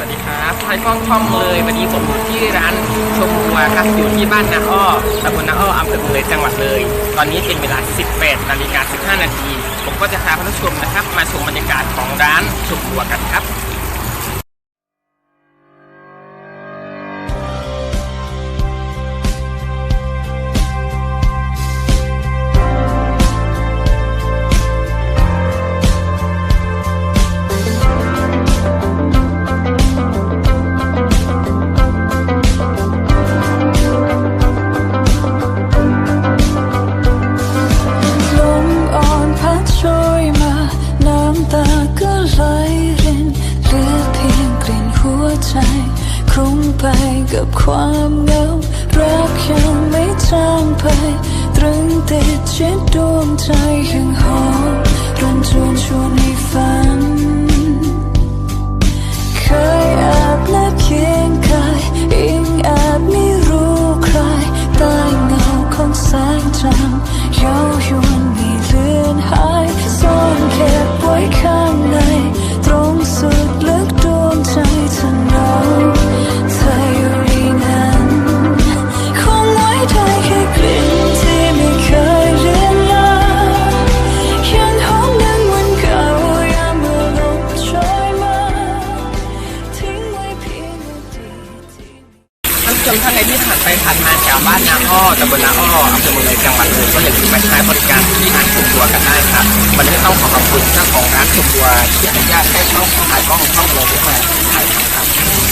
วัสดีครับไทยกล้องท่องเลย วันนี้ผมอยู่ที่ร้านชมวัวครับ อยู่ที่บ้านนาอ้อตำบลนาอ้ออำเภอเมืองเลยจังหวัดเลย ตอนนี้เป็นเวลา 18นาฬิกา15นาที ผมก็จะพาท่านผู้ชมนะครับ มาชมบรรยากาศของร้านชมวัวกันครับ กับความเหงารักยังไม่จางไปตรึงติดเช็ดดวงใจยัง ผู้ชมท่านใดที่ผ่านไปผ่านมาแถวบ้านนาอ้อตำบลนาอ้ออำเภอเมืองจังหวัดเลยก็อย่าลืมไปใช้บริการที่ร้านชมวัวกันได้ครับวันนี้ต้องขอขอบคุณเจ้าของร้านชมวัวที่อนุญาตให้เข้าถ่ายกล้องช่องเลยได้มถ่ายทำครับ